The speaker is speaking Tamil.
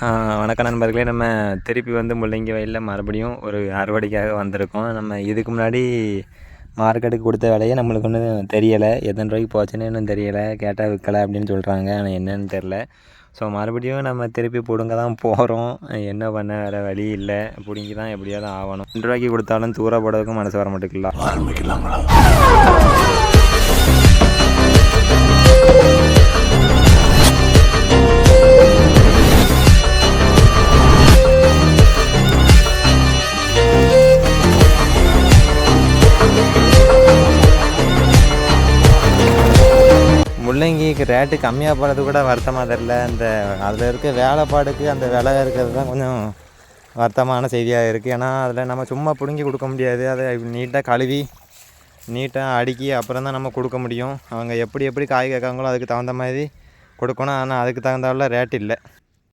வணக்கம் நண்பர்களே. நம்ம திருப்பி வந்து முள்ளங்கி வயலில் மறுபடியும் ஒரு அறுவடைக்காக வந்திருக்கோம். நம்ம இதுக்கு முன்னாடி மார்க்கெட்டுக்கு கொடுத்த விலையே நம்மளுக்கு ஒன்றும் தெரியலை. எத்தனை ரூபாய்க்கு போச்சுன்னு இன்னும் தெரியலை. கேட்டால் விற்கலை அப்படின்னு சொல்கிறாங்க ஆனால் என்னன்னு தெரில ஸோ மறுபடியும் நம்ம திருப்பி பிடுங்க தான் போகிறோம் என்ன பண்ண வேறு வழி இல்லை. பிடுங்கி தான் எப்படியாவது ஆகணும். ரெண்டு ரூபாய்க்கு கொடுத்தாலும் தூர போடுறதுக்கும் மனசு வர மாட்டேங்கலாம் பிள்ளைங்களுக்கு ரேட்டு கம்மியாக போகிறது கூட வருத்தமாக தெரில இந்த அதில் இருக்க வேலைப்பாடுக்கு அந்த விலை இருக்கிறது தான் கொஞ்சம் வருத்தமான செய்தியாக இருக்குது ஏன்னா அதில் நம்ம சும்மா பிடுங்கி கொடுக்க முடியாது. அதை நீட்டாக கழுவி நீட்டாக அடுக்கி அப்புறம் தான் நம்ம கொடுக்க முடியும். அவங்க எப்படி எப்படி காய் கேட்காங்களோ அதுக்கு தகுந்த மாதிரி கொடுக்கணும். ஆனால் அதுக்கு தகுந்தாவில் ரேட் இல்லை.